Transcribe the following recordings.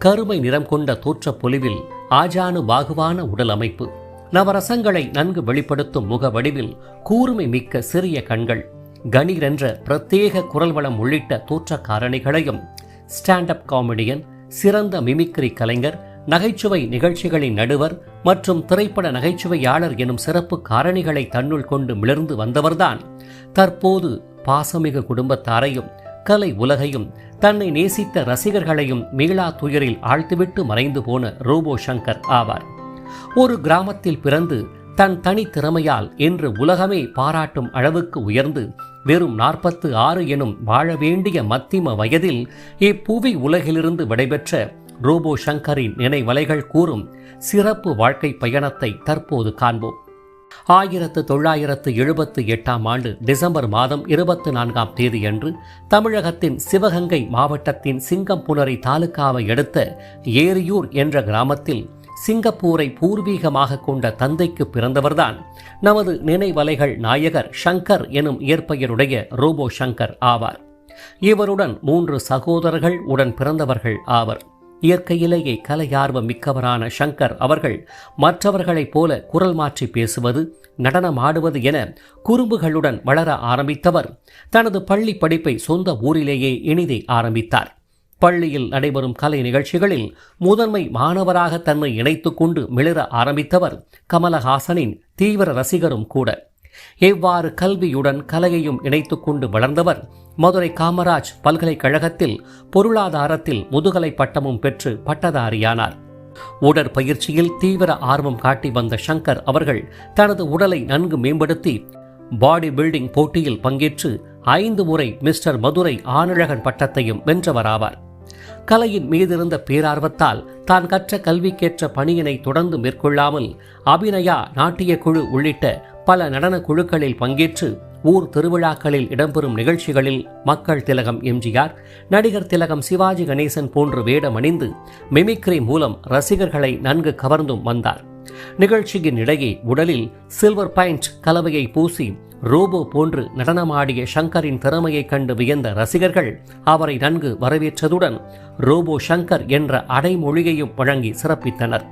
கருமை நிறம் கொண்ட தோற்ற பொலிவில் ஆஜானு பாகுவான உடல் அமைப்பு நவரசங்களை நன்கு வெளிப்படுத்தும் முக வடிவில் கூர்மை மிக்க சிறிய கண்கள் கணீர் என்ற பிரத்யேக குரல் வளம் உள்ளிட்ட தோற்ற காரணிகளையும் ஸ்டாண்ட் அப் காமெடியன் சிறந்த மிமிக்ரி கலைஞர் நகைச்சுவை நிகழ்ச்சிகளின் நடுவர் மற்றும் திரைப்பட நகைச்சுவையாளர் எனும் சிறப்பு காரணிகளை தன்னுள் கொண்டு மிளர்ந்து வந்தவர்தான் தற்போது பாசமிகு குடும்பத்தாரையும் கலை உலகையும் தன்னை நேசித்த ரசிகர்களையும் மீளா துயரில் ஆழ்த்திவிட்டு மறைந்து போன ரோபோ சங்கர் ஆவார். ஒரு கிராமத்தில் பிறந்து தன் தனி திறமையால் உலகமே பாராட்டும் அளவுக்கு உயர்ந்து வெறும் நாற்பத்து ஆறு எனும் வாழ வேண்டிய மத்திம வயதில் இப்புவி உலகிலிருந்து விடைபெற்ற ரோபோ சங்கரின் நினைவலைகள் கூறும் சிறப்பு வாழ்க்கை பயணத்தை தற்போது காண்போம். ஆயிரத்து தொள்ளாயிரத்து எழுபத்து எட்டாம் ஆண்டு டிசம்பர் மாதம் இருபத்து நான்காம் தேதியன்று தமிழகத்தின் சிவகங்கை மாவட்டத்தின் சிங்கம்புணரி தாலுக்காவை அடுத்த ஏரியூர் என்ற கிராமத்தில் சிங்கப்பூரை பூர்வீகமாக கொண்ட தந்தைக்கு பிறந்தவர்தான் நமது நினைவலைகள் நாயகர் ஷங்கர் எனும் இயற்பெயருடைய ரோபோ ஷங்கர் ஆவார். இவருடன் மூன்று சகோதரர்கள் உடன் பிறந்தவர்கள் ஆவர். இயற்கையிலேயே கலையார்வம் மிக்கவரான ஷங்கர் அவர்கள் மற்றவர்களைப் போல குரல் மாற்றி பேசுவது நடனம் ஆடுவது என குறும்புகளுடன் வளர ஆரம்பித்தவர். தனது பள்ளி படிப்பை சொந்த ஊரிலேயே இனிதே ஆரம்பித்தார். பள்ளியில் நடைபெறும் கலை நிகழ்ச்சிகளில் முதன்மை மாணவராக தன்னை இணைத்து கொண்டு மிளிர ஆரம்பித்தவர் கமலஹாசனின் தீவிர ரசிகரும் கூட. எவ்வாறு கல்வியுடன் கலையையும் இணைத்துக்கொண்டு வளர்ந்தவர் மதுரை காமராஜ் பல்கலைக்கழகத்தில் பொருளாதாரத்தில் முதுகலை பட்டமும் பெற்று பட்டதாரியானார். உடற்பயிற்சியில் தீவிர ஆர்வம் காட்டி வந்த சங்கர் அவர்கள் தனது உடலை நன்கு மேம்படுத்தி பாடி பில்டிங் போட்டியில் பங்கேற்று ஐந்து முறை மிஸ்டர் மதுரை ஆணழகன் பட்டத்தையும் வென்றவராவார். கலையின் மீதிருந்த பேரார்வத்தால் தான் கற்ற கல்விக்கேற்ற பணியினை தொடர்ந்து மேற்கொள்ளாமல் அபிநயா நாட்டிய குழு உள்ளிட்ட பல நடன குழுக்களில் பங்கேற்று ஊர் திருவிழாக்களில் இடம்பெறும் நிகழ்ச்சிகளில் மக்கள் திலகம் எம்ஜிஆர் நடிகர் திலகம் சிவாஜி கணேசன் போன்று வேடமணிந்து மிமிக்ரி மூலம் ரசிகர்களை நன்கு கவர்ந்தும் வந்தார். நிகழ்ச்சியின் இடையே உடலில் சில்வர் பாயிண்ட் கலவையை பூசி ரோபோ போன்று நடனமாடிய ஷங்கரின் திறமையைக் கண்டு வியந்த ரசிகர்கள் அவரை நன்கு வரவேற்றதுடன் ரோபோ ஷங்கர் என்ற அடைமொழியையும் வழங்கி சிறப்பித்தனர்.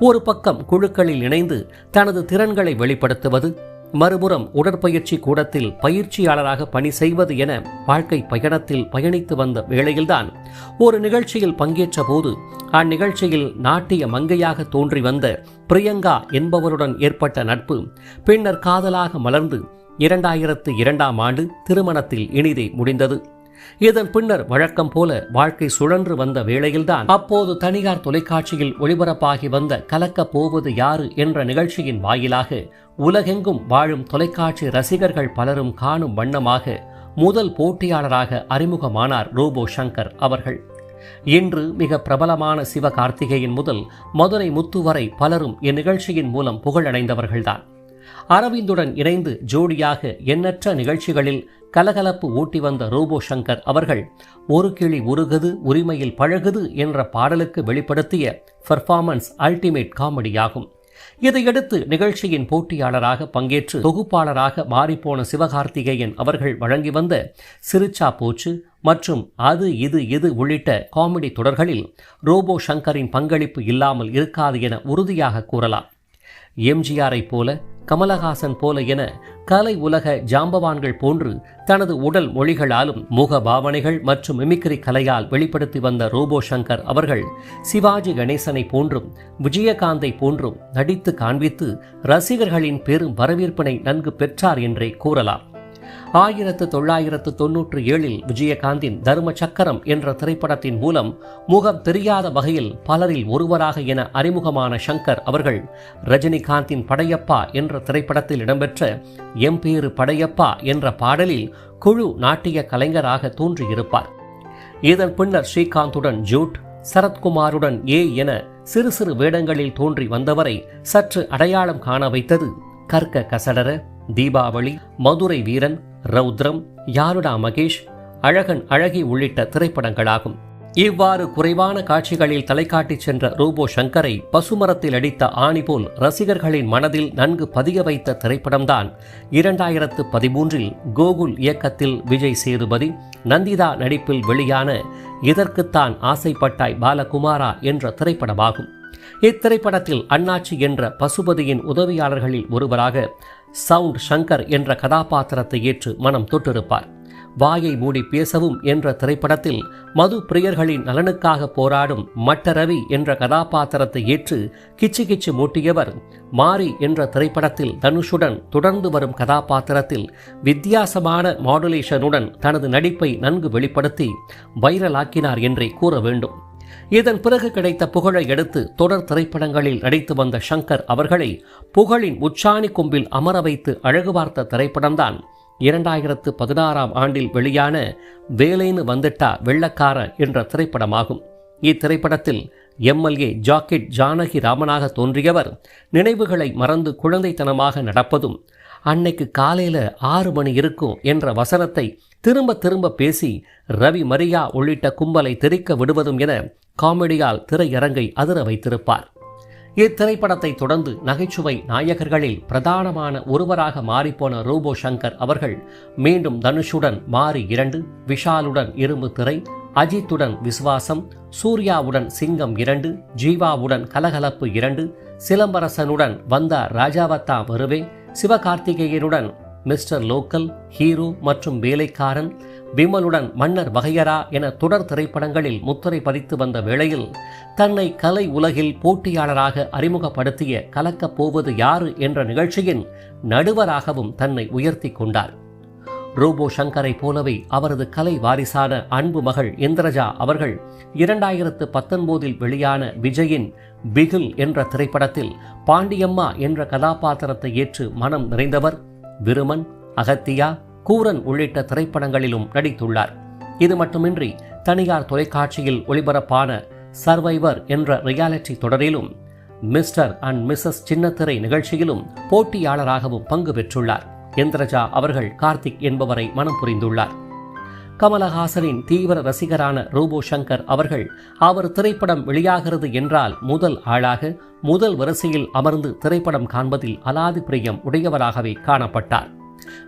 ஒரு பக்கம் குழுக்களில் இணைந்து தனது திறன்களை வெளிப்படுத்துவது மறுபுறம் உடற்பயிற்சி கூடத்தில் பயிற்சியாளராக பணி செய்வது என வாழ்க்கை பயணத்தில் பயணித்து வந்த வேளையில்தான் ஒரு நிகழ்ச்சியில் பங்கேற்ற போது அந்நிகழ்ச்சியில் நாட்டிய மங்கையாக தோன்றி வந்த பிரியங்கா என்பவருடன் ஏற்பட்ட நட்பு பின்னர் காதலாக மலர்ந்து இரண்டாயிரத்து இரண்டாம் ஆண்டு திருமணத்தில் இனிதே முடிந்தது. இதன் பின்னர் வழக்கம் போல வாழ்க்கை சுழன்று வந்த வேளையில்தான் அப்போது தனியார் தொலைக்காட்சியில் ஒளிபரப்பாகி வந்த கலக்க போவது யாரு என்ற நிகழ்ச்சியின் வாயிலாக உலகெங்கும் வாழும் தொலைக்காட்சி ரசிகர்கள் பலரும் காணும் வண்ணமாக முதல் போட்டியாளராக அறிமுகமானார் ரோபோ சங்கர் அவர்கள். இன்று மிக பிரபலமான சிவகார்த்திகேயன் முதல் மதுரை முத்து வரை பலரும் இந்நிகழ்ச்சியின் மூலம் புகழடைந்தவர்கள்தான். அரவிந்துடன் இணைந்து ஜோடியாக எண்ணற்ற நிகழ்ச்சிகளில் கலகலப்பு ஊட்டி வந்த ரோபோ சங்கர் அவர்கள் ஒரு கிளி உருகுது உரிமையில் பழகுது என்ற பாடலுக்கு வெளிப்படுத்திய பெர்ஃபார்மன்ஸ் அல்டிமேட் காமெடியாகும் இதையடுத்து நிகழ்ச்சியின் போட்டியாளராக பங்கேற்று தொகுப்பாளராக மாறிப்போன சிவகார்த்திகேயன் அவர்கள் வழங்கி வந்த சிரிச்சா போச்சு மற்றும் அது இது இது உள்ளிட்ட காமெடி தொடர்களில் ரோபோ சங்கரின் பங்களிப்பு இல்லாமல் இருக்காது என உறுதியாக கூறலாம். எம்ஜிஆரை போல கமலஹாசன் போல என கலை உலக ஜாம்பவான்கள் போன்று தனது உடல் மொழிகளாலும் முக பாவனைகள் மற்றும் மிமிக்ரி கலையால் வெளிப்படுத்தி வந்த ரோபோ சங்கர் அவர்கள் சிவாஜி கணேசனை போன்றும் விஜயகாந்தை போன்றும் நடித்து காண்பித்து ரசிகர்களின் பெரும் வரவேற்பினை நன்கு பெற்றார் என்றே கூறலாம். ஆயிரத்து தொள்ளாயிரத்து தொன்னூற்று ஏழில் விஜயகாந்தின் தர்ம சக்கரம் என்ற திரைப்படத்தின் மூலம் முகம் தெரியாத வகையில் பலரில் ஒருவராக என அறிமுகமான சங்கர் அவர்கள் ரஜினிகாந்தின் படையப்பா என்ற திரைப்படத்தில் இடம்பெற்ற எம்பேரு படையப்பா என்ற பாடலில் குழு நாட்டிய கலைஞராக தோன்றியிருப்பார். இதன் பின்னர் ஸ்ரீகாந்துடன் ஜூட் சரத்குமாருடன் ஏ என சிறு சிறு வேடங்களில் தோன்றி வந்தவரை சற்று அடையாளம் காண வைத்தது கற்க கசடர தீபாவளி மதுரை வீரன் ரௌத்ரம் யாருடா மகேஷ்? அழகன் அழகி உள்ளிட்ட திரைப்படங்களாகும். இவ்வாறு குறைவான காட்சிகளில் தலைக்காட்டி சென்ற ரூபோ சங்கரை பசுமரத்தில் அடித்த ஆணி போல் ரசிகர்களின் மனதில் நன்கு பதிய வைத்த திரைப்படம்தான். இரண்டாயிரத்து பதிமூன்றில் கோகுல் இயக்கத்தில் விஜய் சேதுபதி நந்திதா நடிப்பில் வெளியான இதற்குத்தான் ஆசைப்பட்டாய் பாலகுமாரா என்ற திரைப்படமாகும். இத்திரைப்படத்தில் அண்ணாச்சி என்ற பசுபதியின் உதவியாளர்களில் ஒருவராக சவுண்ட் சங்கர் என்ற கதாபாத்திரத்தை ஏற்று மனம் தொட்டிருப்பார். வாயை மூடி பேசவும் என்ற திரைப்படத்தில் மது பிரியர்களின் நலனுக்காக போராடும் மட்டரவி என்ற கதாபாத்திரத்தை ஏற்று கிச்சு கிச்சு மூட்டியவர் மாரி என்ற திரைப்படத்தில் தனுஷுடன் தொடர்ந்து வரும் கதாபாத்திரத்தில் வித்தியாசமான மாடுலேஷனுடன் தனது நடிப்பை நன்கு வெளிப்படுத்தி வைரலாக்கினார் என்றே கூற வேண்டும். இதன் பிறகு கிடைத்த புகழை எடுத்து தொடர் திரைப்படங்களில் நடித்து வந்த ஷங்கர் அவர்களை புகழின் உச்சாணி கொம்பில் அமர வைத்து அழகு பார்த்த திரைப்படம்தான் இரண்டாயிரத்து பதினாறாம் ஆண்டில் வெளியான வேலைன்னு வந்துட்டா வெள்ளக்கார என்ற திரைப்படமாகும். இத்திரைப்படத்தில் எம்எல்ஏ ஜாக்கெட் ஜானகி ராமனாக தோன்றியவர் நினைவுகளை மறந்து குழந்தைத்தனமாக நடப்பதும் அன்னைக்கு காலையில ஆறு மணி இருக்கும் என்ற வசனத்தை திரும்ப திரும்ப பேசி ரவி மரியா உள்ளிட்ட கும்பலை தெரிக்க விடுவதும் என காமெடியால் திரையரங்கை அதிர வைத்திருப்பார். இத்திரைப்படத்தை தொடர்ந்து நகைச்சுவை நாயகர்களில் பிரதானமான ஒருவராக மாறிப்போன ரூபோ சங்கர் அவர்கள் மீண்டும் தனுஷுடன் மாறி இரண்டு விஷாலுடன் இரும்பு திரை அஜித்துடன் விசுவாசம் சூர்யாவுடன் சிங்கம் இரண்டு ஜீவாவுடன் கலகலப்பு இரண்டு சிலம்பரசனுடன் வந்தா ராஜாவத்தா வருவே சிவகார்த்திகேயனுடன் மிஸ்டர் லோக்கல் ஹீரோ மற்றும் வேலைக்காரன் விமலுடன் மன்னர் வகையரா என தொடர் திரைப்படங்களில் முத்திரை பதித்து வந்த வேளையில் தன்னை கலை உலகில் போட்டியாளராக அறிமுகப்படுத்திய கலக்கப் போவது யாரு என்ற நிகழ்ச்சியின் நடுவராகவும் தன்னை உயர்த்தி கொண்டார். ரோபோ சங்கரை போலவே அவரது கலை வாரிசான அன்பு மகள் இந்திரஜா அவர்கள் இரண்டாயிரத்து பத்தொன்பதில் வெளியான விஜயின் பிகில் என்ற திரைப்படத்தில் பாண்டியம்மா என்ற கதாபாத்திரத்தை ஏற்று மனம் நிறைந்தவர். விருமன் அகத்தியா கூரன் உள்ளிட்ட திரைப்படங்களிலும் நடித்துள்ளார். இது மட்டுமின்றி தனியார் தொலைக்காட்சியில் ஒளிபரப்பான சர்வைவர் என்ற ரியாலிட்டி தொடரிலும் மிஸ்டர் அண்ட் மிஸ்ஸஸ் சின்னத்திரை நிகழ்ச்சியிலும் போட்டியாளராகவும் பங்கு பெற்றுள்ளார். இந்திரஜா அவர்கள் கார்த்திக் என்பவரை மனம் புரிந்துள்ளார். கமலஹாசனின் தீவிர ரசிகரான ரூபோ சங்கர் அவர்கள் அவர் திரைப்படம் வெளியாகிறது என்றால் முதல் ஆளாக முதல் வரிசையில் அமர்ந்து திரைப்படம் காண்பதில் அலாதி பிரியம் உடையவராகவே காணப்பட்டார்.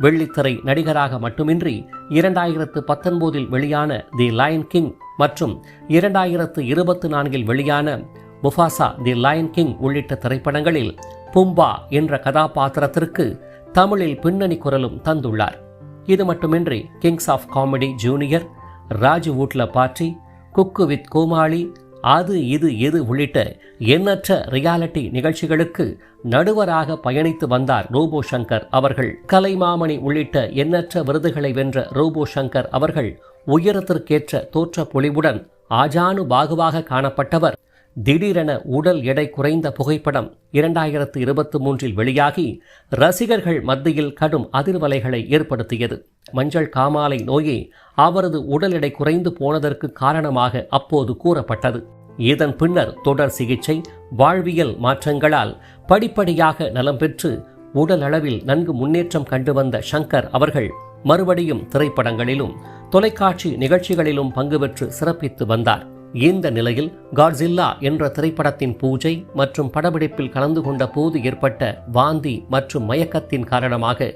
வெள்ளித்திரை நடிகராக மட்டுமின்றி இரண்டாயிரத்து பத்தொன்பதில் வெளியான தி லயன் கிங் மற்றும் இரண்டாயிரத்து இருபத்தி நான்கில் வெளியான முஃபாசா தி லயன் கிங் உள்ளிட்ட திரைப்படங்களில் பும்பா என்ற கதாபாத்திரத்திற்கு தமிழில் பின்னணி குரலும் தந்துள்ளார். இது மட்டுமின்றி kings of comedy junior Raju வூட்ல பாட்டி குக்கு வித் கோமாளி அது இது எது உள்ளிட்ட எண்ணற்ற ரியாலிட்டி நிகழ்ச்சிகளுக்கு நடுவராக பயணித்து வந்தார் ரோபோ சங்கர் அவர்கள். கலைமாமணி உள்ளிட்ட எண்ணற்ற விருதுகளை வென்ற ரோபோ சங்கர் அவர்கள் உயரத்திற்கேற்ற தோற்ற பொலிவுடன் ஆஜானு பாகுவாக காணப்பட்டவர். திடீரென உடல் எடை குறைந்த புகைப்படம் இரண்டாயிரத்து இருபத்தி மூன்றில் வெளியாகி ரசிகர்கள் மத்தியில் கடும் அதிர்வலைகளை ஏற்படுத்தியது. மஞ்சள் காமாலை நோயே அவரது உடல் எடை குறைந்து போனதற்கு காரணமாக அப்போது கூறப்பட்டது. இதன் பின்னர் தொடர் சிகிச்சை வாழ்வியல் மாற்றங்களால் படிப்படியாக நலம் பெற்று உடல் அளவில் நன்கு முன்னேற்றம் கண்டு வந்த ஷங்கர் அவர்கள் மறுபடியும் திரைப்படங்களிலும் தொலைக்காட்சி நிகழ்ச்சிகளிலும் பங்கு பெற்று சிறப்பித்து வந்தார். இந்த நிலையில் காட்ஸில்லா என்ற திரைப்படத்தின் பூஜை மற்றும் படப்பிடிப்பில் கலந்து கொண்ட போது ஏற்பட்ட வாந்தி மற்றும் மயக்கத்தின் காரணமாக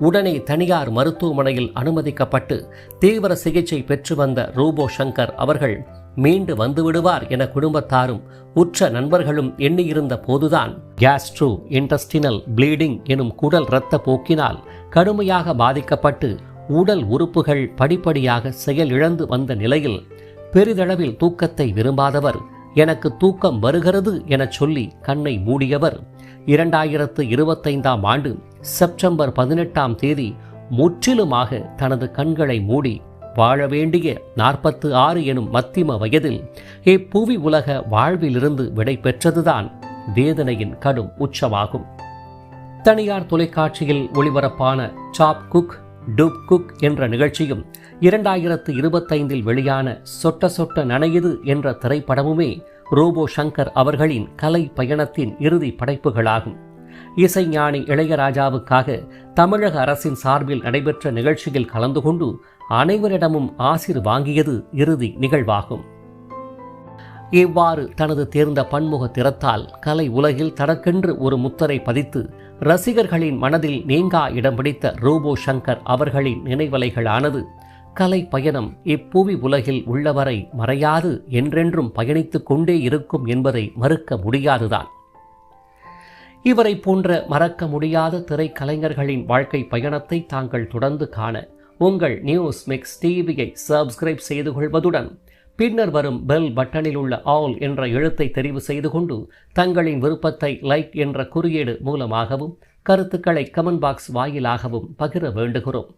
உடனே தனியார் மருத்துவமனையில் அனுமதிக்கப்பட்டு தீவிர சிகிச்சை பெற்று வந்த ரோபோ சங்கர் அவர்கள் மீண்டு வந்துவிடுவார் என குடும்பத்தாரும் உற்ற நண்பர்களும் எண்ணியிருந்த போதுதான் கேஸ்ட்ரோ இன்டஸ்டினல் ப்ளீடிங் எனும் குடல் இரத்த போக்கினால் கடுமையாக பாதிக்கப்பட்டு உடல் உறுப்புகள் படிப்படியாக செயலிழந்து வந்த நிலையில் பெரிதளவில் தூக்கத்தை விரும்பாதவர். எனக்கு தூக்கம் வருகிறது எனச் சொல்லி கண்ணை மூடியவர். இரண்டாயிரத்து இருபத்தைந்தாம் ஆண்டு செப்டம்பர் பதினெட்டாம் தேதி முற்றிலுமாக தனது கண்களை மூடி வாழ வேண்டிய நாற்பத்து ஆறு எனும் மத்திம வயதில் இப்புவி உலக வாழ்விலிருந்து விடை பெற்றதுதான் வேதனையின் கடும் உச்சமாகும். தனியார் தொலைக்காட்சியில் ஒளிபரப்பான சாப் குக் டூப் குக் என்ற நிகழ்ச்சியும் இரண்டாயிரத்து இருபத்தைந்தில் வெளியான சொட்ட சொட்ட நனையுது என்ற திரைப்படமுமே ரோபோ சங்கர் அவர்களின் கலை பயணத்தின் இறுதி படைப்புகளாகும். இசைஞானி இளையராஜாவுக்காக தமிழக அரசின் சார்பில் நடைபெற்ற நிகழ்ச்சியில் கலந்து கொண்டு அனைவரிடமும் ஆசிர் வாங்கியது இறுதி நிகழ்வாகும். இவ்வாறு தனது தேர்ந்த பன்முக திறத்தால் கலை உலகில் தனக்கென்று ஒரு முத்தரை பதித்து ரசிகர்களின் மனதில் நீங்கா இடம் பிடித்த ரோபோ சங்கர் அவர்களின் நினைவலைகளானது கலை பயணம் இப்புவி உலகில் உள்ளவரை மறையாது என்றென்றும் பயணித்துக் கொண்டே இருக்கும் என்பதை மறுக்க முடியாதுதான். இவரை போன்ற மறக்க முடியாத திரைக்கலைஞர்களின் வாழ்க்கை பயணத்தை தாங்கள் தொடர்ந்து காண உங்கள் நியூஸ் மிக்ஸ் டிவியை சப்ஸ்கிரைப் செய்து கொள்வதுடன் பின்னர் வரும் பெல் பட்டனில் உள்ள ஆல் என்ற எழுத்தை தெரிவு செய்து கொண்டு தங்களின் விருப்பத்தை லைக் என்ற குறியீடு மூலமாகவும் கருத்துக்களை கமெண்ட் பாக்ஸ் வாயிலாகவும் பகிர வேண்டுகிறோம்.